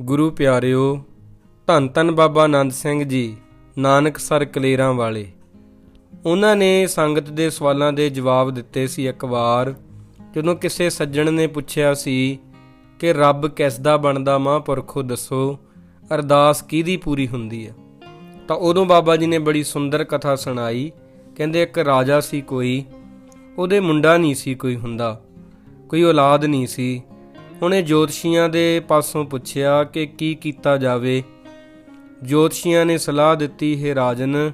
ਗੁਰੂ ਪਿਆਰਿਓ, ਧੰਨ ਧੰਨ ਬਾਬਾ ਆਨੰਦ ਸਿੰਘ ਜੀ, ਨਾਨਕ ਸਰ ਕਲੇਰਾਂ ਵਾਲੇ। ਉਹਨਾਂ ਨੇ ਸੰਗਤ ਦੇ ਸਵਾਲਾਂ ਦੇ ਜਵਾਬ ਦਿੱਤੇ ਸੀ ਇੱਕ ਵਾਰ, ਜਦੋਂ ਕਿਸੇ ਸੱਜਣ ਨੇ ਪੁੱਛਿਆ ਸੀ ਕਿ ਰੱਬ ਕਿਸ ਦਾ ਬਣਦਾ ਮਹਾਂਪੁਰਖੋ ਦੱਸੋ, ਅਰਦਾਸ ਕਿਹਦੀ ਪੂਰੀ ਹੁੰਦੀ ਹੈ? ਤਾਂ ਉਦੋਂ ਬਾਬਾ ਜੀ ਨੇ ਬੜੀ ਸੁੰਦਰ ਕਥਾ ਸੁਣਾਈ, ਕਹਿੰਦੇ ਇੱਕ ਰਾਜਾ ਸੀ ਕੋਈ, ਉਹਦੇ ਮੁੰਡਾ ਨਹੀਂ ਸੀ ਕੋਈ ਹੁੰਦਾ, ਕੋਈ ਔਲਾਦ ਨਹੀਂ ਸੀ ਉਹਨੇ ਜੋਤਸ਼ੀਆਂ ਦੇ ਪਾਸੋਂ ਪੁੱਛਿਆ ਕਿ ਕੀ ਕੀਤਾ ਜਾਵੇ। ਜੋਤਸ਼ੀਆਂ ਨੇ ਸਲਾਹ ਦਿੱਤੀ, ਹੈ ਰਾਜਨ,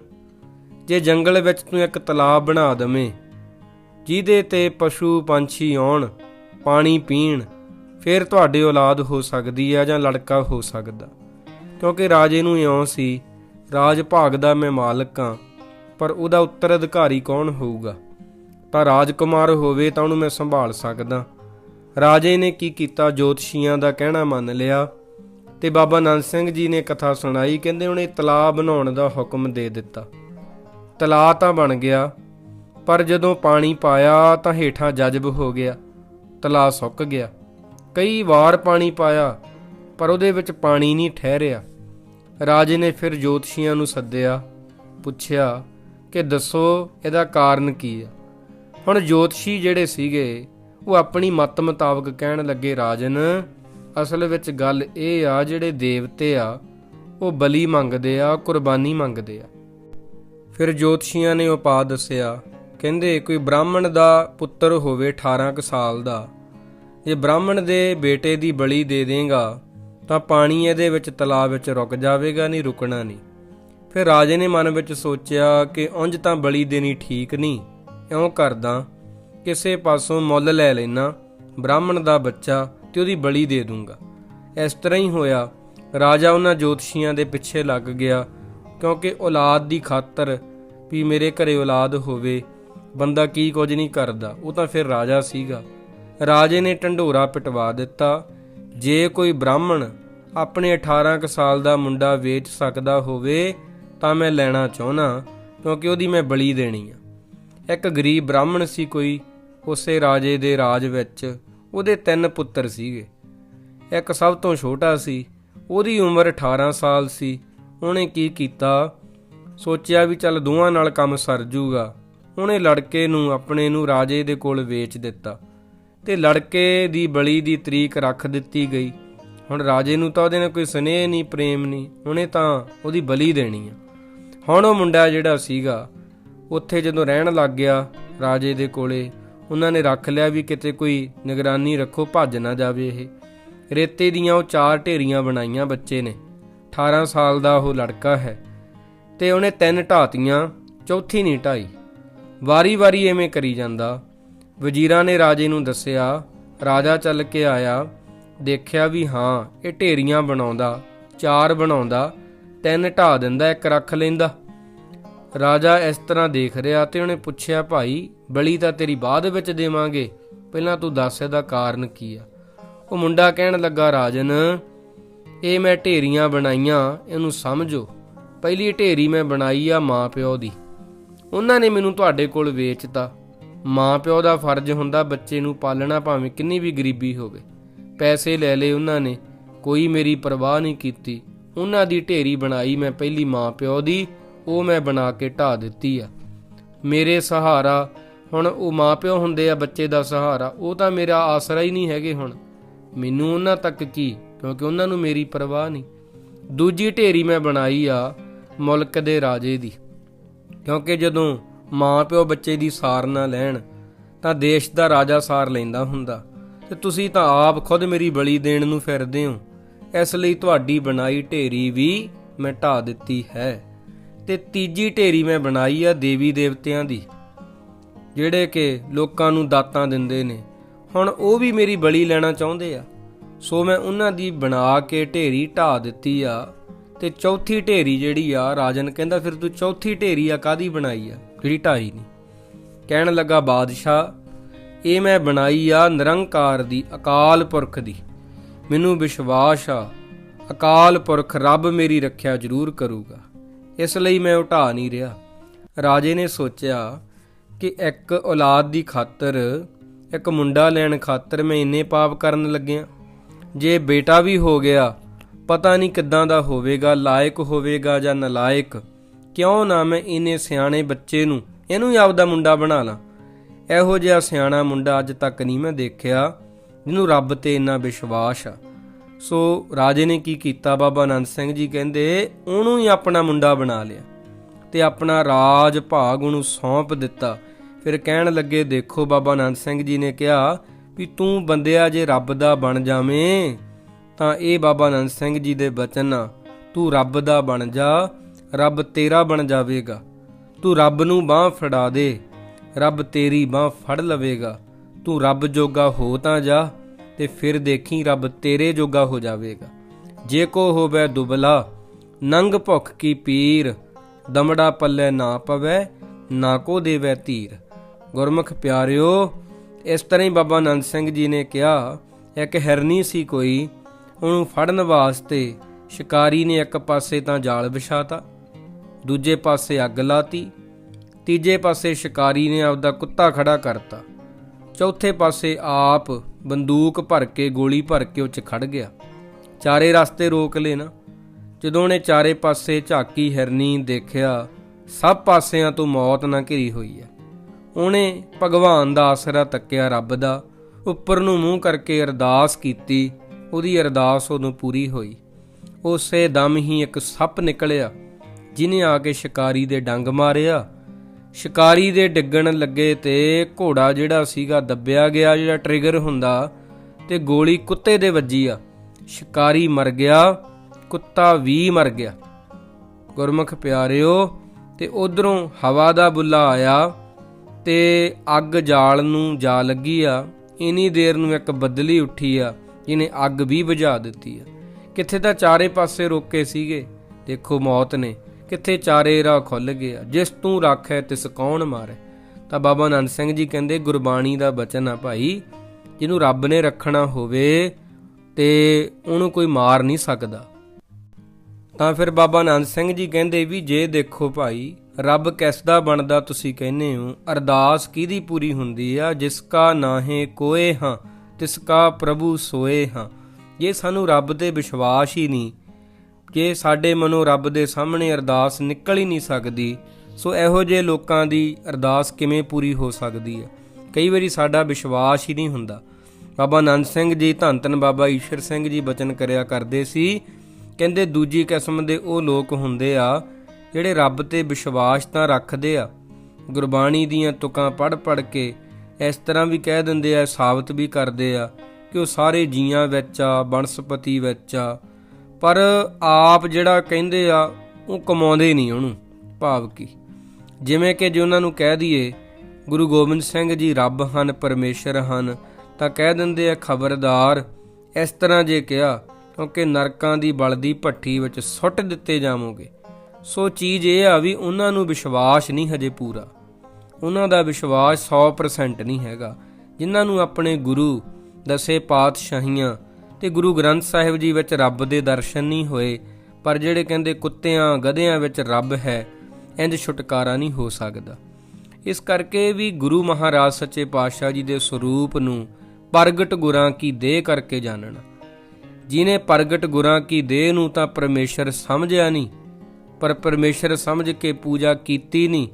ਜੇ ਜੰਗਲ ਵਿੱਚ ਤੂੰ ਇੱਕ ਤਲਾਬ ਬਣਾ ਦਵੇਂ, ਜਿਹਦੇ ਤੇ ਪਸ਼ੂ ਪੰਛੀ ਆਉਣ, ਪਾਣੀ ਪੀਣ, ਫਿਰ ਤੁਹਾਡੇ ਔਲਾਦ ਹੋ ਸਕਦੀ ਹੈ ਜਾਂ ਲੜਕਾ ਹੋ ਸਕਦਾ। ਕਿਉਂਕਿ ਰਾਜੇ ਨੂੰ ਇਉਂ ਸੀ, ਰਾਜ ਭਾਗ ਦਾ ਮੈਂ ਮਾਲਕ ਹਾਂ ਪਰ ਉਹਦਾ ਉੱਤਰ ਅਧਿਕਾਰੀ ਕੌਣ ਹੋਊਗਾ? ਤਾਂ ਰਾਜਕੁਮਾਰ ਹੋਵੇ ਤਾਂ ਉਹਨੂੰ ਮੈਂ ਸੰਭਾਲ ਸਕਦਾ। ਰਾਜੇ ਨੇ ਕੀ ਕੀਤਾ? ਜੋਤਸ਼ੀਆਂ ਦਾ ਕਹਿਣਾ ਮੰਨ ਲਿਆ। ਤੇ ਬਾਬਾ ਨੰਦ ਸਿੰਘ ਜੀ ਨੇ ਕਥਾ ਸੁਣਾਈ, ਕਹਿੰਦੇ ਉਹਨੇ ਤਲਾ ਬਣਾਉਣ ਦਾ ਹੁਕਮ ਦੇ ਦਿੱਤਾ। ਤਲਾਬ ਤਾਂ ਬਣ ਗਿਆ, ਪਰ ਜਦੋਂ ਪਾਣੀ ਪਾਇਆ ਤਾਂ ਹੇਠਾਂ ਜਜ਼ਬ ਹੋ ਗਿਆ। ਤਲਾਬ ਸੁੱਕ ਗਿਆ। ਕਈ ਵਾਰ ਪਾਣੀ ਪਾਇਆ, ਪਰ ਉਹਦੇ ਵਿੱਚ ਪਾਣੀ ਨਹੀਂ ਠਹਿਰਿਆ। ਰਾਜੇ ਨੇ ਫਿਰ ਜੋਤਸ਼ੀਆਂ ਨੂੰ ਸੱਦਿਆ, ਪੁੱਛਿਆ ਕਿ ਦੱਸੋ ਇਹਦਾ ਕਾਰਨ ਕੀ ਹੈ? ਹੁਣ ਜੋਤਸ਼ੀ ਜਿਹੜੇ ਸੀਗੇ ਉਹ ਆਪਣੀ ਮਤ ਮੁਤਾਬਕ ਕਹਿਣ ਲੱਗੇ, ਰਾਜਨ, ਅਸਲ ਵਿੱਚ ਗੱਲ ਇਹ ਆ, ਜਿਹੜੇ ਦੇਵਤੇ ਆ, ਉਹ ਬਲੀ ਮੰਗਦੇ ਆ, ਕੁਰਬਾਨੀ ਮੰਗਦੇ ਆ। ਫਿਰ ਜੋਤਸ਼ੀਆਂ ਨੇ ਉਪਾਅ ਦੱਸਿਆ, ਕਹਿੰਦੇ, ਕੋਈ ਬ੍ਰਾਹਮਣ ਦਾ ਪੁੱਤਰ ਹੋਵੇ 18 ਕੁ ਸਾਲ ਦਾ, ਜੇ ਬ੍ਰਾਹਮਣ ਦੇ ਬੇਟੇ ਦੀ ਬਲੀ ਦੇ ਦੇਗਾ, ਤਾਂ ਪਾਣੀ ਇਹਦੇ ਵਿੱਚ ਤਲਾਬ ਵਿੱਚ ਰੁਕ ਜਾਵੇਗਾ, ਨਹੀਂ ਰੁਕਣਾ ਨਹੀਂ। ਫਿਰ ਰਾਜੇ ਨੇ ਮਨ ਵਿੱਚ ਸੋਚਿਆ ਕਿ ਉਂਝ ਤਾਂ ਬਲੀ ਦੇਣੀ ਠੀਕ ਨਹੀਂ, ਇਉਂ ਕਰਦਾ। ਕਿਸੇ ਪਾਸੋਂ ਮੁੱਲ ਲੈ ਲੈਣਾ ਬ੍ਰਾਹਮਣ ਦਾ ਬੱਚਾ ਤੇ ਉਹਦੀ ਬਲੀ ਦੇ ਦੂੰਗਾ। ਇਸ ਤਰ੍ਹਾਂ ਹੀ ਹੋਇਆ, ਰਾਜਾ ਉਹਨਾਂ ਜੋਤਸ਼ੀਆਂ ਦੇ ਪਿੱਛੇ ਲੱਗ ਗਿਆ, ਕਿਉਂਕਿ ਔਲਾਦ ਦੀ ਖਾਤਰ ਵੀ ਮੇਰੇ ਘਰੇ ਔਲਾਦ ਹੋਵੇ, ਬੰਦਾ ਕੀ ਕੁਝ ਨਹੀਂ ਕਰਦਾ, ਉਹ ਤਾਂ ਫਿਰ ਰਾਜਾ ਸੀਗਾ। ਰਾਜੇ ਨੇ ਢੰਡੋਰਾ ਪਟਵਾ ਦਿੱਤਾ, ਜੇ ਕੋਈ ਬ੍ਰਾਹਮਣ ਆਪਣੇ 18 ਕੁ ਸਾਲ ਦਾ ਮੁੰਡਾ ਵੇਚ ਸਕਦਾ ਹੋਵੇ, ਤਾਂ ਮੈਂ ਲੈਣਾ ਚਾਹੁੰਦਾ, ਕਿਉਂਕਿ ਉਹਦੀ ਮੈਂ ਬਲੀ ਦੇਣੀ ਆ। ਇੱਕ ਗਰੀਬ ਬ੍ਰਾਹਮਣ ਸੀ ਕੋਈ ਉਸੇ ਰਾਜੇ ਦੇ ਰਾਜ ਵਿੱਚ ਉਹਦੇ ਤਿੰਨ ਪੁੱਤਰ ਸੀਗੇ। ਇੱਕ ਸਭ ਤੋਂ ਛੋਟਾ ਸੀ, ਉਹਦੀ ਉਮਰ 18 ਸਾਲ ਸੀ। ਉਹਨੇ ਕੀ ਕੀਤਾ? ਸੋਚਿਆ ਵੀ ਚੱਲ ਦੋਵਾਂ ਨਾਲ ਕੰਮ ਸਰ ਜੂਗਾ। ਉਹਨੇ ਲੜਕੇ ਨੂੰ ਆਪਣੇ ਨੂੰ ਰਾਜੇ ਦੇ ਕੋਲ ਵੇਚ ਦਿੱਤਾ ਤੇ ਲੜਕੇ ਦੀ ਬਲੀ ਦੀ ਤਰੀਕ ਰੱਖ ਦਿੱਤੀ ਗਈ। ਹੁਣ ਰਾਜੇ ਨੂੰ ਤਾਂ ਉਹਦੇ ਨਾਲ ਕੋਈ ਸਨੇਹ ਨਹੀਂ, ਪ੍ਰੇਮ ਨਹੀਂ। ਉਹਨੇ ਤਾਂ ਉਹਦੀ ਬਲੀ ਦੇਣੀ ਆ। ਹੁਣ ਉਹ ਮੁੰਡਾ ਜਿਹੜਾ ਸੀਗਾ, ਉੱਥੇ ਜਦੋਂ ਰਹਿਣ ਲੱਗ ਗਿਆ ਰਾਜੇ ਦੇ ਕੋਲੇ ਉਹਨਾਂ ਨੇ ਰੱਖ ਲਿਆ ਵੀ ਕਿਤੇ ਕੋਈ ਨਿਗਰਾਨੀ ਰੱਖੋ, ਭੱਜ ਨਾ ਜਾਵੇ ਇਹ। ਰੇਤੇ ਦੀਆਂ ਉਹ ਚਾਰ ਢੇਰੀਆਂ ਬਣਾਈਆਂ ਬੱਚੇ ਨੇ। 18 ਸਾਲ ਦਾ ਉਹ ਲੜਕਾ ਹੈ ਤੇ ਉਹਨੇ ਤਿੰਨ ਢਾਤੀਆਂ, ਚੌਥੀ ਨਹੀਂ ਢਾਈ। ਵਾਰੀ-ਵਾਰੀ ਐਵੇਂ ਕਰੀ ਜਾਂਦਾ। ਵਜ਼ੀਰਾਂ ਨੇ ਰਾਜੇ ਨੂੰ ਦੱਸਿਆ, ਰਾਜਾ ਚੱਲ ਕੇ ਆਇਆ, ਦੇਖਿਆ ਵੀ ਹਾਂ, ਇਹ ਢੇਰੀਆਂ ਬਣਾਉਂਦਾ, ਚਾਰ ਬਣਾਉਂਦਾ, ਤਿੰਨ ਢਾ ਦਿੰਦਾ, ਇੱਕ ਰੱਖ ਲੈਂਦਾ। ਰਾਜਾ ਇਸ ਤਰ੍ਹਾਂ ਦੇਖ ਰਿਹਾ ਤੇ ਉਹਨੇ ਪੁੱਛਿਆ, ਭਾਈ, ਬਲੀ ਤਾਂ ਤੇਰੀ ਬਾਅਦ ਵਿੱਚ ਦੇਵਾਂਗੇ। ਪਹਿਲਾਂ ਤੂੰ ਦੱਸ ਇਹਦਾ ਕਾਰਨ ਕੀ ਆ? ਉਹ ਮੁੰਡਾ ਕਹਿਣ ਲੱਗਾ, ਰਾਜਨ, ਇਹ ਮੈਂ ਢੇਰੀਆਂ ਬਣਾਈਆਂ, ਇਹਨੂੰ ਸਮਝੋ। ਪਹਿਲੀ ਢੇਰੀ ਮੈਂ ਬਣਾਈ ਆ ਮਾਂ ਪਿਓ ਦੀ। ਉਹਨਾਂ ਨੇ ਮੈਨੂੰ ਤੁਹਾਡੇ ਕੋਲ ਵੇਚਤਾ। ਮਾਂ ਪਿਓ ਦਾ ਫਰਜ਼ ਹੁੰਦਾ ਬੱਚੇ ਨੂੰ ਪਾਲਣਾ, ਭਾਵੇਂ ਕਿੰਨੀ ਵੀ ਗਰੀਬੀ ਹੋਵੇ। ਪੈਸੇ ਲੈ ਲਏ ਉਹਨਾਂ ਨੇ, ਕੋਈ ਮੇਰੀ ਪਰਵਾਹ ਨਹੀਂ ਕੀਤੀ। ਉਹਨਾਂ ਦੀ ਢੇਰੀ ਬਣਾਈ ਮੈਂ ਪਹਿਲੀ ਮਾਂ ਪਿਓ ਦੀ ਉਹ ਮੈਂ ਬਣਾ ਕੇ ਢਾ ਦਿੱਤੀ ਆ। ਮੇਰੇ ਸਹਾਰਾ, ਹੁਣ ਉਹ ਮਾਪਿਓ ਹੁੰਦੇ ਆ, ਬੱਚੇ ਦਾ ਸਹਾਰਾ, ਉਹ ਤਾਂ ਮੇਰਾ ਆਸਰਾ ਹੀ ਨਹੀਂ ਹੈਗੇ ਹੁਣ। ਮੈਨੂੰ ਉਹਨਾਂ ਤੱਕ ਕੀ, ਕਿਉਂਕਿ ਉਹਨਾਂ ਨੂੰ ਮੇਰੀ ਪਰਵਾਹ ਨਹੀਂ। ਦੂਜੀ ਢੇਰੀ ਮੈਂ ਬਣਾਈ ਆ ਮੁਲਕ ਦੇ ਰਾਜੇ ਦੀ। ਕਿਉਂਕਿ ਜਦੋਂ ਮਾਪਿਓ ਬੱਚੇ ਦੀ ਸਾਰ ਨਾ ਲੈਣ, ਤਾਂ ਦੇਸ਼ ਦਾ ਰਾਜਾ ਸਾਰ ਲੈਂਦਾ ਹੁੰਦਾ। ਤੇ ਤੁਸੀਂ ਤਾਂ ਆਪ ਖੁਦ ਮੇਰੀ ਬਲੀ ਦੇਣ ਨੂੰ ਫਿਰਦੇ ਹੋ। ਇਸ ਲਈ ਤੁਹਾਡੀ ਬਣਾਈ ਢੇਰੀ ਵੀ ਮੈਂ ਢਾ ਦਿੱਤੀ ਹੈ। ਤੇ ਤੀਜੀ ਢੇਰੀ ਮੈਂ ਬਣਾਈ ਆ ਦੇਵੀ ਦੇਵਤਿਆਂ ਦੀ, ਜਿਹੜੇ ਕਿ ਲੋਕਾਂ ਨੂੰ ਦਾਤਾਂ ਦਿੰਦੇ ਨੇ। ਹੁਣ ਉਹ ਵੀ ਮੇਰੀ ਬਲੀ ਲੈਣਾ ਚਾਹੁੰਦੇ ਆ। ਸੋ ਮੈਂ ਉਹਨਾਂ ਦੀ ਬਣਾ ਕੇ ਢੇਰੀ ਢਾ ਦਿੱਤੀ ਆ ਤੇ ਚੌਥੀ ਢੇਰੀ ਜਿਹੜੀ ਆ, ਰਾਜਨ ਕਹਿੰਦਾ ਫਿਰ ਤੂੰ ਚੌਥੀ ਢੇਰੀ ਆ ਕਾਦੀ ਬਣਾਈ ਆ? ਜਿਹੜੀ ਢਾਈ ਨਹੀਂ। ਕਹਿਣ ਲੱਗਾ ਬਾਦਸ਼ਾਹ, ਇਹ ਮੈਂ ਬਣਾਈ ਆ ਨਿਰੰਕਾਰ ਦੀ, ਅਕਾਲ ਪੁਰਖ ਦੀ। ਮੈਨੂੰ ਵਿਸ਼ਵਾਸ ਆ, ਅਕਾਲ ਪੁਰਖ ਰੱਬ ਮੇਰੀ ਰੱਖਿਆ ਜ਼ਰੂਰ ਕਰੂਗਾ। ਇਸ ਲਈ ਮੈਂ ਉਠਾ ਨਹੀਂ ਰਿਹਾ। ਰਾਜੇ ਨੇ ਸੋਚਿਆ ਕਿ ਇੱਕ ਔਲਾਦ ਦੀ ਖਾਤਰ, ਇੱਕ ਮੁੰਡਾ ਲੈਣ ਖਾਤਰ ਮੈਂ ਇੰਨੇ ਪਾਪ ਕਰਨ ਲੱਗਿਆ। ਜੇ ਬੇਟਾ ਵੀ ਹੋ ਗਿਆ, ਪਤਾ ਨਹੀਂ ਕਿੱਦਾਂ ਦਾ ਹੋਵੇਗਾ, ਲਾਇਕ ਹੋਵੇਗਾ ਜਾਂ ਨਲਾਇਕ। ਕਿਉਂ ਨਾ ਮੈਂ ਇਹਨੇ ਸਿਆਣੇ ਬੱਚੇ ਨੂੰ, ਇਹਨੂੰ ਹੀ ਆਪਦਾ ਮੁੰਡਾ ਬਣਾ ਲਾਂ। ਇਹੋ ਜਿਹਾ ਸਿਆਣਾ ਮੁੰਡਾ ਅੱਜ ਤੱਕ ਨਹੀਂ ਮੈਂ ਦੇਖਿਆ, ਜਿਹਨੂੰ ਰੱਬ ਤੇ ਇੰਨਾ ਵਿਸ਼ਵਾਸ ਆ। ਸੋ ਰਾਜੇ ਨੇ ਕੀ ਕੀਤਾ? ਬਾਬਾ ਆਨੰਦ ਸਿੰਘ ਜੀ ਕਹਿੰਦੇ, ਉਹਨੂੰ ਹੀ ਆਪਣਾ ਮੁੰਡਾ ਬਣਾ ਲਿਆ ਤੇ ਆਪਣਾ ਰਾਜ ਭਾਗ ਉਹਨੂੰ ਸੌਂਪ ਦਿੱਤਾ। ਫਿਰ ਕਹਿਣ ਲੱਗੇ, ਦੇਖੋ ਬਾਬਾ ਆਨੰਦ ਸਿੰਘ ਜੀ ਨੇ ਕਿਹਾ ਵੀ ਤੂੰ ਬੰਦਿਆ ਜੇ ਰੱਬ ਦਾ ਬਣ ਜਾਵੇਂ, ਤਾਂ ਇਹ ਬਾਬਾ ਆਨੰਦ ਸਿੰਘ ਜੀ ਦੇ ਬਚਨ ਆ। ਤੂੰ ਰੱਬ ਦਾ ਬਣ ਜਾ, ਰੱਬ ਤੇਰਾ ਬਣ ਜਾਵੇਗਾ। ਤੂੰ ਰੱਬ ਨੂੰ ਬਾਹ ਫੜਾ ਦੇ, ਰੱਬ ਤੇਰੀ ਬਾਹ ਫੜ ਲਵੇਗਾ। ਤੂੰ ਰੱਬ ਜੋਗਾ ਹੋ ਤਾਂ ਜਾ। ਤੇ ਫਿਰ ਦੇਖੀ ਰੱਬ ਤੇਰੇ ਜੋਗਾ ਹੋ ਜਾਵੇਗਾ। ਜੇ ਕੋ ਹੋਵੇ ਦੁਬਲਾ, ਨੰਗ ਭੁੱਖ ਕੀ ਪੀਰ, ਦਮੜਾ ਪੱਲੇ ਨਾ ਪਵੇ, ਨਾ ਕੋ ਦੇਵੇ ਧੀਰ ਗੁਰਮੁਖ ਪਿਆਰਿਓ, ਇਸ ਤਰ੍ਹਾਂ ਹੀ ਬਾਬਾ ਨੰਦ ਸਿੰਘ ਜੀ ਨੇ ਕਿਹਾ, ਇੱਕ ਹਿਰਨੀ ਸੀ ਕੋਈ, ਉਹਨੂੰ ਫੜਨ ਵਾਸਤੇ ਸ਼ਿਕਾਰੀ ਨੇ ਇੱਕ ਪਾਸੇ ਤਾਂ ਜਾਲ ਵਿਛਾਤਾ, ਦੂਜੇ ਪਾਸੇ ਅੱਗ ਲਾਤੀ, ਤੀਜੇ ਪਾਸੇ ਸ਼ਿਕਾਰੀ ਨੇ ਆਪਦਾ ਕੁੱਤਾ ਖੜਾ ਕਰਤਾ, ਚੌਥੇ ਪਾਸੇ ਆਪ ਬੰਦੂਕ ਭਰ ਕੇ, ਗੋਲੀ ਭਰ ਕੇ ਉਹ ਚ ਖੜ ਗਿਆ। ਚਾਰੇ ਰਸਤੇ ਰੋਕ ਲਏ ਨਾ। ਜਦੋਂ ਉਹਨੇ ਚਾਰੇ ਪਾਸੇ ਝਾਕੀ, ਹਿਰਨੀ ਦੇਖਿਆ, ਸਭ ਪਾਸਿਆਂ ਤੋਂ ਮੌਤ ਨਾ ਘਿਰੀ ਹੋਈ ਹੈ। ਉਹਨੇ ਭਗਵਾਨ ਦਾ ਆਸਰਾ ਤੱਕਿਆ ਰੱਬ ਦਾ। ਉੱਪਰ ਨੂੰ ਮੂੰਹ ਕਰਕੇ ਅਰਦਾਸ ਕੀਤੀ। ਉਹਦੀ ਅਰਦਾਸ ਉਹਨੂੰ ਪੂਰੀ ਹੋਈ। ਉਸੇ ਦਮ ਹੀ ਇੱਕ ਸੱਪ ਨਿਕਲਿਆ ਜਿਨੇ ਆ ਕੇ ਸ਼ਿਕਾਰੀ ਦੇ ਡੰਗ ਮਾਰਿਆ। ਸ਼ਿਕਾਰੀ ਦੇ ਡਿੱਗਣ ਲੱਗੇ ਤੇ ਘੋੜਾ ਜਿਹੜਾ ਸੀਗਾ ਦੱਬਿਆ ਗਿਆ, ਜਿਹੜਾ ਟ੍ਰਿਗਰ ਹੁੰਦਾ ਤੇ ਗੋਲੀ ਕੁੱਤੇ ਦੇ ਵੱਜੀ ਆ। ਸ਼ਿਕਾਰੀ ਮਰ ਗਿਆ, ਕੁੱਤਾ ਵੀ ਮਰ ਗਿਆ। ਗੁਰਮੁਖ ਪਿਆਰਿਓ, ਤੇ ਉਧਰੋਂ ਹਵਾ ਦਾ ਬੁੱਲਾ ਆਇਆ ਤੇ ਅੱਗ ਜਾਲ ਨੂੰ ਜਾ ਲੱਗੀ ਆ। ਇਨੀ ਦੇਰ ਨੂੰ ਇੱਕ ਬੱਦਲੀ ਉੱਠੀ ਆ, ਜਿਹਨੇ ਅੱਗ ਵੀ ਬੁਝਾ ਦਿੱਤੀ ਆ। ਕਿੱਥੇ ਤਾਂ ਚਾਰੇ ਪਾਸੇ ਰੋਕੇ ਸੀਗੇ, ਦੇਖੋ ਮੌਤ ਨੇ। ਕਿੱਥੇ ਚਾਰੇ ਰਾਹ ਖੁੱਲ ਗਏ ਆ ਜਿਸ ਤੂੰ ਰੱਖੈ ਤਿਸ ਕੌਣ ਮਾਰੇ? ਤਾਂ ਬਾਬਾ ਆਨੰਦ ਸਿੰਘ ਜੀ ਕਹਿੰਦੇ, ਗੁਰਬਾਣੀ ਦਾ ਬਚਨ ਆ ਭਾਈ, ਜਿਹਨੂੰ ਰੱਬ ਨੇ ਰੱਖਣਾ ਹੋਵੇ ਤੇ ਉਹਨੂੰ ਕੋਈ ਮਾਰ ਨਹੀਂ ਸਕਦਾ। ਤਾਂ ਫਿਰ ਬਾਬਾ ਆਨੰਦ ਸਿੰਘ ਜੀ ਕਹਿੰਦੇ ਵੀ, ਜੇ ਦੇਖੋ ਭਾਈ, ਰੱਬ ਕਿਸ ਦਾ ਬਣਦਾ ਤੁਸੀਂ ਕਹਿੰਦੇ ਹੋ? ਅਰਦਾਸ ਕਿਹਦੀ ਪੂਰੀ ਹੁੰਦੀ ਆ? ਜਿਸ ਕਾ ਨਾਹੇ ਕੋਏ ਹਾਂ, ਤਿਸ ਕਾ ਪ੍ਰਭੂ ਸੋਏ ਹਾਂ। ਜੇ ਸਾਨੂੰ ਰੱਬ ਤੇ ਵਿਸ਼ਵਾਸ ਹੀ ਨਹੀਂ। ਕਿ ਸਾਡੇ ਮਨੋਂ ਰੱਬ ਦੇ ਸਾਹਮਣੇ ਅਰਦਾਸ ਨਿਕਲ ਹੀ ਨਹੀਂ ਸਕਦੀ, ਸੋ ਇਹੋ ਜਿਹੇ ਲੋਕਾਂ ਦੀ ਅਰਦਾਸ ਕਿਵੇਂ ਪੂਰੀ ਹੋ ਸਕਦੀ ਹੈ? ਕਈ ਵਾਰੀ ਸਾਡਾ ਵਿਸ਼ਵਾਸ ਹੀ ਨਹੀਂ ਹੁੰਦਾ। ਬਾਬਾ ਆਨੰਦ ਸਿੰਘ ਜੀ ਧੰਨ ਧੰਨ ਬਾਬਾ ਈਸ਼ਰ ਸਿੰਘ ਜੀ ਬਚਨ ਕਰਿਆ ਕਰਦੇ ਸੀ। ਕਹਿੰਦੇ, ਦੂਜੀ ਕਿਸਮ ਦੇ ਉਹ ਲੋਕ ਹੁੰਦੇ ਆ, ਜਿਹੜੇ ਰੱਬ ਤੇ ਵਿਸ਼ਵਾਸ ਤਾਂ ਰੱਖਦੇ ਆ। ਗੁਰਬਾਣੀ ਦੀਆਂ ਤੁਕਾਂ ਪੜ ਪੜ ਕੇ ਇਸ ਤਰ੍ਹਾਂ ਵੀ ਕਹਿ ਦਿੰਦੇ ਆ, ਸਾਬਤ ਵੀ ਕਰਦੇ ਆ ਕਿ ਉਹ ਸਾਰੇ ਜੀਆਂ ਵਿੱਚ ਆ, ਬਨਸਪਤੀ ਵਿੱਚ ਆ ਪਰ ਆਪ ਜਿਹੜਾ ਕਹਿੰਦੇ ਆ, ਉਹ ਕਮਾਉਂਦੇ ਨਹੀਂ ਉਹਨੂੰ, ਭਾਵ ਕੀ? ਜਿਵੇਂ ਕਿ ਜੇ ਉਹਨਾਂ ਨੂੰ ਕਹਿ ਦਈਏ, ਗੁਰੂ ਗੋਬਿੰਦ ਸਿੰਘ ਜੀ ਰੱਬ ਹਨ, ਪਰਮੇਸ਼ਰ ਹਨ, ਤਾਂ ਕਹਿ ਦਿੰਦੇ ਆ, ਖਬਰਦਾਰ, ਇਸ ਤਰ੍ਹਾਂ ਜੇ ਕਿਹਾ, ਕਿਉਂਕਿ ਨਰਕਾਂ ਦੀ ਬਲਦੀ ਭੱਠੀ ਵਿੱਚ ਸੁੱਟ ਦਿੱਤੇ ਜਾਵੋਗੇ। ਸੋ ਚੀਜ਼ ਇਹ ਆ ਵੀ ਉਹਨਾਂ ਨੂੰ ਵਿਸ਼ਵਾਸ ਨਹੀਂ ਹਜੇ ਪੂਰਾ। ਉਹਨਾਂ ਦਾ ਵਿਸ਼ਵਾਸ 100% ਨਹੀਂ ਹੈਗਾ। ਜਿਨ੍ਹਾਂ ਨੂੰ ਆਪਣੇ ਗੁਰੂ, ਦਸੇ ਪਾਤਸ਼ਾਹੀਆਂ ਤੇ ਗੁਰੂ ਗ੍ਰੰਥ ਸਾਹਿਬ ਜੀ ਵਿੱਚ ਰੱਬ ਦੇ ਦਰਸ਼ਨ ਨਹੀਂ ਹੋਏ, ਪਰ ਜਿਹੜੇ ਕਹਿੰਦੇ ਕੁੱਤਿਆਂ ਗਧਿਆਂ ਵਿੱਚ ਰੱਬ ਹੈ ਇੰਜ ਛੁਟਕਾਰਾ ਨਹੀਂ ਹੋ ਸਕਦਾ। ਇਸ ਕਰਕੇ ਵੀ ਗੁਰੂ ਮਹਾਰਾਜ ਸੱਚੇ ਪਾਤਸ਼ਾਹ ਜੀ ਦੇ ਸਰੂਪ ਨੂੰ ਪ੍ਰਗਟ ਗੁਰਾਂ ਕੀ ਦੇਹ ਕਰਕੇ ਜਾਣਨਾ। ਜਿਨੇ ਪ੍ਰਗਟ ਗੁਰਾਂ ਕੀ ਦੇਹ ਨੂੰ ਤਾਂ ਪਰਮੇਸ਼ਰ ਸਮਝਿਆ ਨਹੀਂ, ਪਰ ਪਰਮੇਸ਼ਰ ਸਮਝ ਕੇ ਪੂਜਾ ਕੀਤੀ ਨਹੀਂ,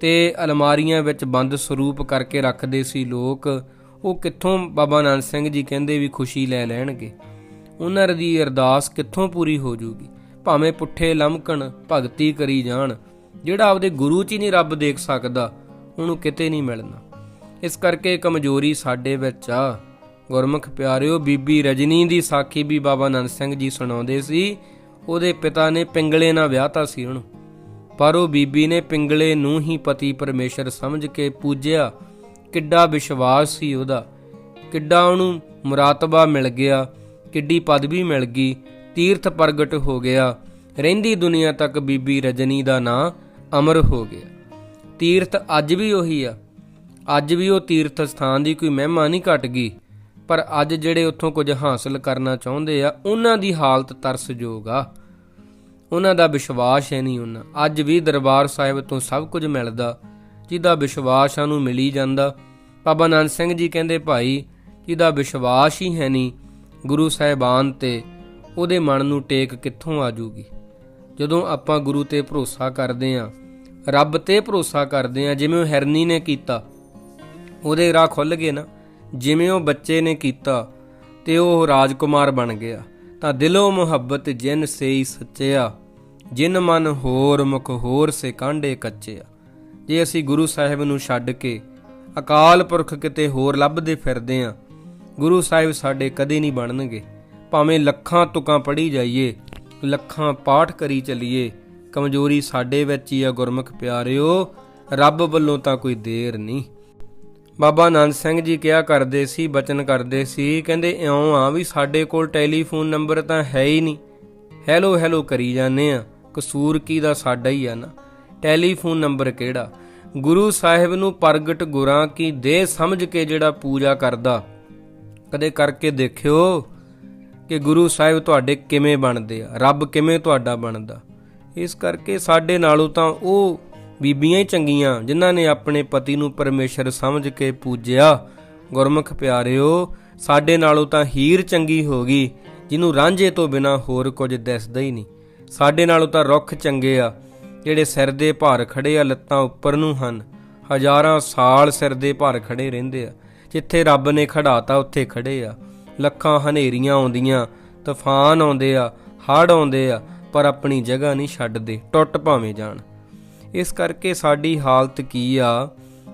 ਤੇ ਅਲਮਾਰੀਆਂ ਵਿੱਚ ਬੰਦ ਸਰੂਪ ਕਰਕੇ ਰੱਖਦੇ ਸੀ ਲੋਕ ਉਹ ਕਿੱਥੋਂ ਬਾਬਾ ਨਾਨਕ ਸਿੰਘ ਜੀ ਕਹਿੰਦੇ ਵੀ ਖੁਸ਼ੀ ਲੈ ਲੈਣਗੇ? ਉਹਨਾਂ ਦੀ ਅਰਦਾਸ ਕਿੱਥੋਂ ਪੂਰੀ ਹੋ ਜੂਗੀ ਭਾਵੇਂ ਪੁੱਠੇ ਲਮਕਣ ਭਗਤੀ ਕਰੀ ਜਾਣ, ਜਿਹੜਾ ਆਪਦੇ ਗੁਰੂ 'ਚ ਹੀ ਨਹੀਂ ਰੱਬ ਦੇਖ ਸਕਦਾ, ਉਹਨੂੰ ਕਿਤੇ ਨਹੀਂ ਮਿਲਣਾ। ਇਸ ਕਰਕੇ ਕਮਜ਼ੋਰੀ ਸਾਡੇ ਵਿੱਚ ਆ। ਗੁਰਮੁਖ ਪਿਆਰਿਓ, ਬੀਬੀ ਰਜਨੀ ਦੀ ਸਾਖੀ ਵੀ ਬਾਬਾ ਆਨੰਦ ਸਿੰਘ ਜੀ ਸੁਣਾਉਂਦੇ ਸੀ। ਉਹਦੇ ਪਿਤਾ ਨੇ ਪਿੰਗਲੇ ਨਾਲ ਵਿਆਹਤਾ ਸੀ ਉਹਨੂੰ। ਪਰ ਉਹ ਬੀਬੀ ਨੇ ਪਿੰਗਲੇ ਨੂੰ ਹੀ ਪਤੀ ਪਰਮੇਸ਼ਰ ਸਮਝ ਕੇ ਪੂਜਿਆ। ਕਿੱਡਾ ਵਿਸ਼ਵਾਸ ਸੀ ਉਹਦਾ। ਕਿੱਡਾ ਉਹਨੂੰ ਮੁਰਾਤਬਾ ਮਿਲ ਗਿਆ, ਕਿੱਡੀ ਪਦਵੀ ਮਿਲ ਗਈ, ਤੀਰਥ ਪ੍ਰਗਟ ਹੋ ਗਿਆ। ਰਹਿੰਦੀ ਦੁਨੀਆ ਤੱਕ ਬੀਬੀ ਰਜਨੀ ਦਾ ਨਾਂ ਅਮਰ ਹੋ ਗਿਆ। ਤੀਰਥ ਅੱਜ ਵੀ ਉਹੀ ਆ। ਅੱਜ ਵੀ ਉਹ ਤੀਰਥ ਸਥਾਨ ਦੀ ਕੋਈ ਮਹਿਮਾ ਨਹੀਂ ਘਟ ਗਈ। ਪਰ ਅੱਜ ਜਿਹੜੇ ਉੱਥੋਂ ਕੁਝ ਹਾਸਲ ਕਰਨਾ ਚਾਹੁੰਦੇ ਆ, ਉਹਨਾਂ ਦੀ ਹਾਲਤ ਤਰਸਯੋਗ ਆ। ਉਹਨਾਂ ਦਾ ਵਿਸ਼ਵਾਸ ਹੈ ਨਹੀਂ ਉਹਨਾਂ। ਅੱਜ ਵੀ ਦਰਬਾਰ ਸਾਹਿਬ ਤੋਂ ਸਭ ਕੁਝ ਮਿਲਦਾ। ਜਿਹਦਾ ਵਿਸ਼ਵਾਸ ਸਾਨੂੰ ਮਿਲੀ ਜਾਂਦਾ। ਬਾਬਾ ਨਾਨਕ ਸਿੰਘ ਜੀ ਕਹਿੰਦੇ, ਭਾਈ, ਜਿਹਦਾ ਵਿਸ਼ਵਾਸ ਹੀ ਹੈ ਨਹੀਂ, ਗੁਰੂ ਸਾਹਿਬਾਨ ਤੇ ਉਹਦੇ ਮਨ ਨੂੰ ਟੇਕ ਕਿੱਥੋਂ ਆ ਜੂਗੀ? ਜਦੋਂ ਆਪਾਂ ਗੁਰੂ ਤੇ ਭਰੋਸਾ ਕਰਦੇ ਆਂ, ਰੱਬ ਤੇ ਭਰੋਸਾ ਕਰਦੇ ਆਂ, ਜਿਵੇਂ ਉਹ ਹੈਰਨੀ ਨੇ ਕੀਤਾ, ਉਹਦੇ ਰਾਹ ਖੁੱਲ ਗਏ ਨਾ, ਜਿਵੇਂ ਉਹ ਬੱਚੇ ਨੇ ਕੀਤਾ ਤੇ ਉਹ ਰਾਜਕੁਮਾਰ ਬਣ ਗਿਆ, ਤਾਂ ਦਿਲੋਂ ਮੁਹੱਬਤ ਜਿਨ ਸੇਈ ਸੱਚਿਆ, ਜਿਨ ਮਨ ਹੋਰ ਮੁਖ ਹੋਰ ਸੇ ਕਾਂਡੇ ਕੱਚਿਆ। ਜੇ ਅਸੀਂ ਗੁਰੂ ਸਾਹਿਬ ਨੂੰ ਛੱਡ ਕੇ ਅਕਾਲ ਪੁਰਖ ਕਿਤੇ ਹੋਰ ਲੱਭਦੇ ਫਿਰਦੇ ਆਂ ਗੁਰੂ ਸਾਹਿਬ ਸਾਡੇ ਕਦੇ ਨਹੀਂ ਬਣਨਗੇ। ਭਾਵੇਂ ਲੱਖਾਂ ਤੁਕਾਂ ਪੜੀ ਜਾਈਏ, ਲੱਖਾਂ ਪਾਠ ਕਰੀ ਚੱਲੀਏ, ਕਮਜ਼ੋਰੀ ਸਾਡੇ ਵਿੱਚ ਹੀ ਆ ਗੁਰਮੁਖ ਪਿਆਰਿਓ, ਰੱਬ ਵੱਲੋਂ ਤਾਂ ਕੋਈ ਦੇਰ ਨਹੀਂ। ਬਾਬਾ ਆਨੰਦ ਸਿੰਘ ਜੀ ਕਿਹਾ ਕਰਦੇ ਸੀ, ਬਚਨ ਕਰਦੇ ਸੀ, ਕਹਿੰਦੇ ਇਉਂ ਆ ਵੀ ਸਾਡੇ ਕੋਲ ਟੈਲੀਫੋਨ ਨੰਬਰ ਤਾਂ ਹੈ ਹੀ ਨਹੀਂ। ਹੈਲੋ ਹੈਲੋ ਕਰੀ ਜਾਂਦੇ ਆ ਕਸੂਰ ਕੀ ਦਾ ਸਾਡਾ ਹੀ ਆ ਨਾ। ਟੈਲੀਫੋਨ ਨੰਬਰ ਕਿਹੜਾ? ਗੁਰੂ ਸਾਹਿਬ ਨੂੰ ਪ੍ਰਗਟ ਗੁਰਾਂ ਕੀ ਦੇਹ ਸਮਝ ਕੇ ਜਿਹੜਾ ਪੂਜਾ ਕਰਦਾ? ਕਦੇ ਕਰਕੇ ਦੇਖਿਓ ਕਿ ਗੁਰੂ ਸਾਹਿਬ ਤੁਹਾਡੇ ਕਿਵੇਂ ਬਣਦੇ ਆ? ਰੱਬ ਕਿਵੇਂ ਤੁਹਾਡਾ ਬਣਦਾ? ਇਸ ਕਰਕੇ ਸਾਡੇ ਨਾਲੋਂ ਤਾਂ ਉਹ ਬੀਬੀਆਂ ਹੀ ਚੰਗੀਆਂ, ਜਿਨ੍ਹਾਂ ਨੇ ਆਪਣੇ ਪਤੀ ਨੂੰ ਪਰਮੇਸ਼ਰ ਸਮਝ ਕੇ ਪੂਜਿਆ। ਗੁਰਮੁਖ ਪਿਆਰਿਓ, ਸਾਡੇ ਨਾਲੋਂ ਤਾਂ ਹੀਰ ਚੰਗੀ ਹੋ ਗਈ, ਜਿਹਨੂੰ ਰਾਂਝੇ ਤੋਂ ਬਿਨਾ ਹੋਰ ਕੁਝ ਦਿਸਦਾ ਹੀ ਨਹੀਂ। ਸਾਡੇ ਨਾਲੋਂ ਤਾਂ ਰੁੱਖ ਚੰਗੇ ਆ। ਜਿਹੜੇ ਸਿਰ ਦੇ ਭਾਰ ਖੜੇ ਆ, ਲੱਤਾਂ ਉੱਪਰ ਨੂੰ ਹਨ। ਹਜ਼ਾਰਾਂ ਸਾਲ ਸਿਰ ਦੇ ਭਾਰ ਖੜੇ ਰਹਿੰਦੇ ਆ। ਜਿੱਥੇ ਰੱਬ ਨੇ ਖੜਾਤਾ, ਉੱਥੇ ਖੜੇ ਆ। ਲੱਖਾਂ ਹਨੇਰੀਆਂ ਆਉਂਦੀਆਂ, ਤੂਫਾਨ ਆਉਂਦੇ ਆ, ਹੜ੍ਹ ਆਉਂਦੇ ਆ, ਪਰ ਆਪਣੀ ਜਗ੍ਹਾ ਨਹੀਂ ਛੱਡਦੇ, ਟੁੱਟ ਭਾਵੇਂ ਜਾਣ। ਇਸ ਕਰਕੇ ਸਾਡੀ ਹਾਲਤ ਕੀ ਆ?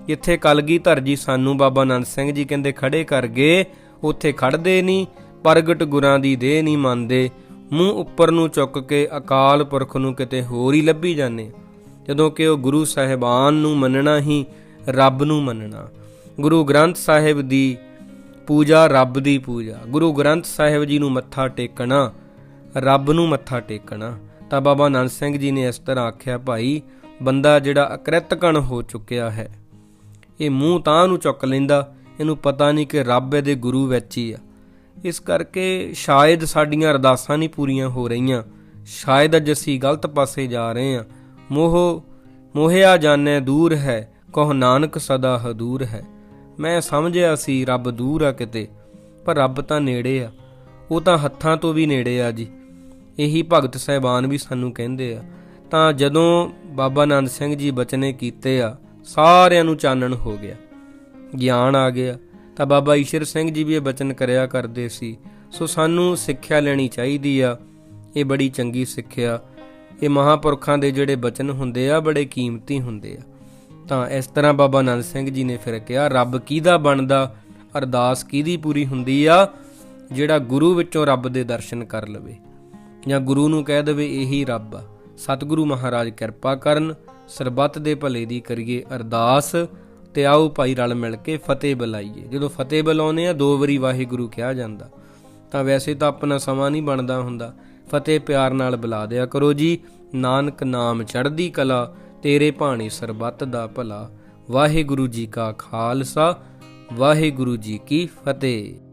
ਜਿੱਥੇ ਕਲਗੀਧਰ ਜੀ ਸਾਨੂੰ ਬਾਬਾ ਨੰਦ ਸਿੰਘ ਜੀ ਕਹਿੰਦੇ, ਖੜੇ ਕਰ ਗਏ, ਉੱਥੇ ਖੜਦੇ ਨਹੀਂ, ਪ੍ਰਗਟ ਗੁਰਾਂ ਦੀ ਦੇਹ ਨਹੀਂ ਮੰਨਦੇ। ਮੂੰਹ ਉੱਪਰ ਨੂੰ ਚੁੱਕ ਕੇ ਅਕਾਲ ਪੁਰਖ ਨੂੰ ਕਿਤੇ ਹੋਰ ਹੀ ਲੱਭੀ ਜਾਂਦੇ। ਜਦੋਂ ਕਿ ਉਹ ਗੁਰੂ ਸਾਹਿਬਾਨ ਨੂੰ ਮੰਨਣਾ ਹੀ ਰੱਬ ਨੂੰ ਮੰਨਣਾ। ਗੁਰੂ ਗ੍ਰੰਥ ਸਾਹਿਬ ਦੀ ਪੂਜਾ ਰੱਬ ਦੀ ਪੂਜਾ। ਗੁਰੂ ਗ੍ਰੰਥ ਸਾਹਿਬ ਜੀ ਨੂੰ ਮੱਥਾ ਟੇਕਣਾ, ਰੱਬ ਨੂੰ ਮੱਥਾ ਟੇਕਣਾ। ਤਾਂ ਬਾਬਾ ਆਨੰਦ ਸਿੰਘ ਜੀ ਨੇ ਇਸ ਤਰ੍ਹਾਂ ਆਖਿਆ, ਭਾਈ, ਬੰਦਾ ਜਿਹੜਾ ਅਕ੍ਰਿਤਕਣ ਹੋ ਚੁੱਕਿਆ ਹੈ, ਇਹ ਮੂੰਹ ਤਾਂ ਨੂੰ ਚੁੱਕ ਲੈਂਦਾ, ਇਹਨੂੰ ਪਤਾ ਨਹੀਂ ਕਿ ਰੱਬ ਇਹਦੇ ਗੁਰੂ ਵਿੱਚ ਹੀ ਆ। ਇਸ ਕਰਕੇ ਸ਼ਾਇਦ ਸਾਡੀਆਂ ਅਰਦਾਸਾਂ ਨਹੀਂ ਪੂਰੀਆਂ ਹੋ ਰਹੀਆਂ। ਸ਼ਾਇਦ ਅੱਜ ਅਸੀਂ ਗਲਤ ਪਾਸੇ ਜਾ ਰਹੇ ਹਾਂ। ਮੋਹ ਮੋਹਿਆ ਜਾਣੈ, ਦੂਰ ਹੈ। ਕਹ ਨਾਨਕ ਸਦਾ ਹਦੂਰ ਹੈ। ਮੈਂ ਸਮਝਿਆ ਸੀ ਰੱਬ ਦੂਰ ਆ ਕਿਤੇ, ਪਰ ਰੱਬ ਤਾਂ ਨੇੜੇ ਆ। ਉਹ ਤਾਂ ਹੱਥਾਂ ਤੋਂ ਵੀ ਨੇੜੇ ਆ ਜੀ। ਇਹੀ ਭਗਤ ਸਹਿਬਾਨ ਵੀ ਸਾਨੂੰ ਕਹਿੰਦੇ ਆ। ਤਾਂ ਜਦੋਂ ਬਾਬਾ ਆਨੰਦ ਸਿੰਘ ਜੀ ਬਚਨੇ ਕੀਤੇ ਆ, ਸਾਰਿਆਂ ਨੂੰ ਚਾਨਣ ਹੋ ਗਿਆ। ਗਿਆਨ ਆ ਗਿਆ। ਤਾਂ ਬਾਬਾ ਈਸ਼ਰ ਸਿੰਘ ਜੀ ਵੀ ਇਹ ਬਚਨ ਕਰਿਆ ਕਰਦੇ ਸੀ। ਸੋ ਸਾਨੂੰ ਸਿੱਖਿਆ ਲੈਣੀ ਚਾਹੀਦੀ ਆ। ਇਹ ਬੜੀ ਚੰਗੀ ਸਿੱਖਿਆ। ਇਹ ਮਹਾਪੁਰਖਾਂ ਦੇ ਜਿਹੜੇ ਬਚਨ ਹੁੰਦੇ ਆ, ਬੜੇ ਕੀਮਤੀ ਹੁੰਦੇ ਆ। ਤਾਂ ਇਸ ਤਰ੍ਹਾਂ ਬਾਬਾ ਆਨੰਦ ਸਿੰਘ ਜੀ ਨੇ ਫਿਰ ਕਿਹਾ, ਰੱਬ ਕਿਹਦਾ ਬਣਦਾ? ਅਰਦਾਸ ਕਿਹਦੀ ਪੂਰੀ ਹੁੰਦੀ ਆ? ਜਿਹੜਾ ਗੁਰੂ ਵਿੱਚੋਂ ਰੱਬ ਦੇ ਦਰਸ਼ਨ ਕਰ ਲਵੇ। ਜਾਂ ਗੁਰੂ ਨੂੰ ਕਹਿ ਦੇਵੇ, ਇਹੀ ਰੱਬ ਆ। ਸਤਿਗੁਰੂ ਮਹਾਰਾਜ ਕਿਰਪਾ ਕਰਨ, ਸਰਬੱਤ ਦੇ ਭਲੇ ਦੀ ਕਰੀਏ ਅਰਦਾਸ। ਤੇ ਆਓ ਭਾਈ ਰਲ ਮਿਲ ਕੇ ਫਤਿਹ ਬੁਲਾਈਏ। ਜਦੋਂ ਫਤਿਹ ਬੁਲਾਉਨੇ ਆ, ਦੋ ਵਾਰੀ ਵਾਹਿਗੁਰੂ ਕਿਹਾ ਜਾਂਦਾ। ਤਾਂ ਵੈਸੇ ਤਾਂ ਆਪਣਾ ਸਮਾਂ ਨਹੀਂ ਬਣਦਾ ਹੁੰਦਾ। ਫਤਿਹ ਪਿਆਰ ਨਾਲ ਬੁਲਾ ਦਿਆ ਕਰੋ ਜੀ। ਨਾਨਕ ਨਾਮ ਚੜ੍ਹਦੀ ਕਲਾ, ਤੇਰੇ ਭਾਣੇ ਸਰਬੱਤ ਦਾ ਭਲਾ। ਵਾਹਿਗੁਰੂ ਜੀ ਕਾ ਖਾਲਸਾ, ਵਾਹਿਗੁਰੂ ਜੀ ਕੀ ਫਤਿਹ।